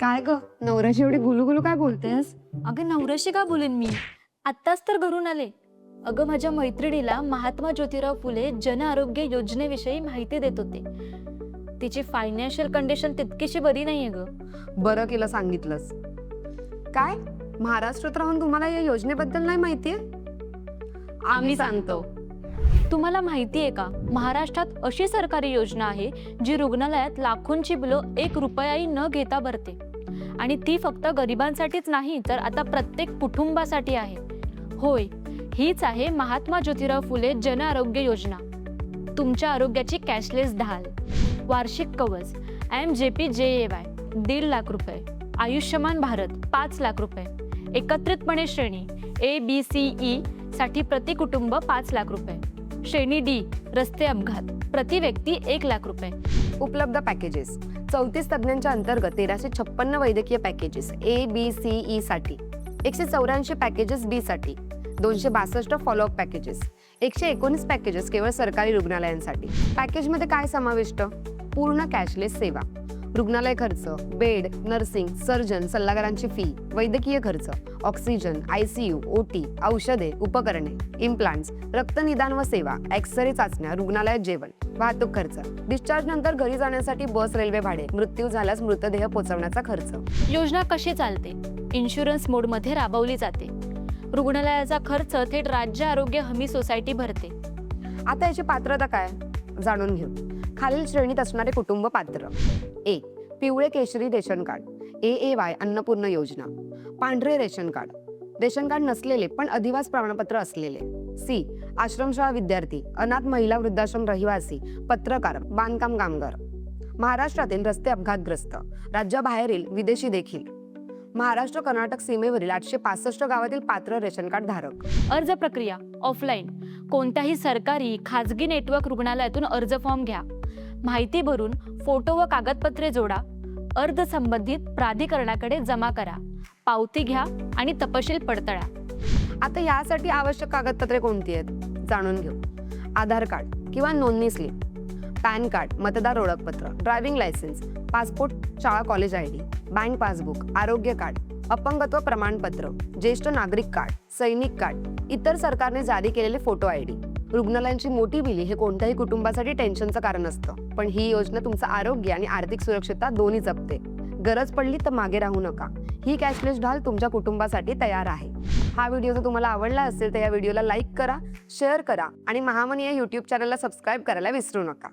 काय ग? नवऱ्याची एवढी गुलू गुलू काय बोलतेस? अगं नवऱ्याशी का बोलेन मी? आत्ताच तर घरून आले. अगं माझ्या मैत्रिणीला महात्मा ज्योतिराव फुले जन आरोग्य योजनेविषयी माहिती देत होते. तिची फायनान्शियल कंडिशन तितकीशी बरी नाहीये ग. बरं केलं सांगितलंस. काय? महाराष्ट्रात राहून तुम्हाला या योजनेबद्दल नाही माहितीये? आम्ही सांगतो. तुम्हाला माहिती आहे का? महाराष्ट्रात अशी सरकारी योजना आहे जी रुग्णालयात लाखोंची बिलं एक रुपयाही न घेता भरते. आणि ती फक्त गरिबांसाठीच नाही तर आता प्रत्येक कुटुंबासाठी आहे. होय हीच आहे महात्मा ज्योतिराव फुले जन आरोग्य योजना. तुमच्या आरोग्याची कॅशलेस ढाल वार्षिक कवच एम जे पी जे ए वाय दीड लाख रुपये आयुष्यमान भारत पाच लाख रुपये एकत्रितपणे श्रेणी ए बी सी ई साठी प्रति कुटुंब पाच लाख रुपये. श्रेणी डी रस्ते अपघात. प्रति व्यक्ती एक लाख रुपये. उपलब्ध पॅकेजेस चौतीस तज्ज्ञांच्या अंतर्गत तेराशे छप्पन्न वैद्यकीय packages A B C E साठी. एकशे चौऱ्याऐंशी पॅकेजेस बी साठी. दोनशे बासष्ट फॉलोअप पॅकेजेस एकशे एकोणीस पॅकेजेस केवळ सरकारी रुग्णालयांसाठी. पॅकेजमध्ये काय समाविष्ट? पूर्ण कॅशलेस सेवा. रुग्णालय खर्च बेड नर्सिंग सर्जन सल्लागारांची फी वैद्यकीय खर्च oxygen I C U O T औषधे उपकरणे इम्प्लांट्स रक्तनिदान व सेवा एक्सरे चाचण्या रुग्णालयात जेवण वाहतूक खर्च. डिस्चार्ज नंतर घरी जाण्यासाठी बस रेल्वे भाडे. मृत्यू झाल्यास मृतदेह पोहोचवण्याचा खर्च. योजना कशी चालते? इन्शुरन्स मोडमध्ये राबवली जाते. रुग्णालयाचा खर्च थेट राज्य आरोग्य हमी सोसायटी भरते. आता याची पात्रता काय? जाणून घेऊ. खालील श्रेणीत असणारे कुटुंब पात्र. ए. पिवळे केशरी ration card. A. A. Y. Annapurna योजना. पांढरे रेशन कार्ड. रेशन कार्ड नसलेले पण अधिवास प्रमाणपत्र असलेले. सी. आश्रमशाळा विद्यार्थी अनाथ महिला वृद्धाश्रम रहिवासी पत्रकार बांधकाम कामगार. महाराष्ट्रातील रस्ते अपघातग्रस्त. राज्याबाहेरील विदेशी देखील. महाराष्ट्र कर्नाटक सीमेवरील आठशे पासष्ट गावातील पात्र रेशन कार्ड धारक. अर्ज प्रक्रिया. ऑफलाईन. कोणत्याही सरकारी खाजगी नेटवर्क रुग्णालयातून अर्ज फॉर्म घ्या. माहिती भरून फोटो व कागदपत्रे जोडा. अर्ज संबंधित प्राधिकरणाकडे जमा करा. पावती घ्या आणि तपशील पडताळा. आता यासाठी आवश्यक कागदपत्रे कोणती आहेत? जाणून घेऊ. आधार कार्ड किंवा नोंदणी स्लिप. पॅन कार्ड मतदार ओळखपत्र ड्रायव्हिंग लायसन्स पासपोर्ट शाळा college I D bank passbook आरोग्य कार्ड अपंगत्व प्रमाणपत्र ज्येष्ठ नागरिक कार्ड सैनिक कार्ड इतर सरकारने जारी केलेले फोटो आय डी. रुग्णालयांची मोठी बिली हे कोणत्याही कुटुंबासाठी टेन्शनचं कारण असतं. पण ही योजना तुमचं आरोग्य आणि आर्थिक सुरक्षितता दोन्ही जपते. गरज पडली तर मागे राहू नका. ही कॅशलेस ढाल तुमच्या कुटुंबासाठी तयार आहे. हा व्हिडिओ जर तुम्हाला आवडला असेल तर या व्हिडिओला लाईक करा शेअर करा आणि महामनी या यूट्यूब चॅनलला सबस्क्राईब करायला विसरू नका.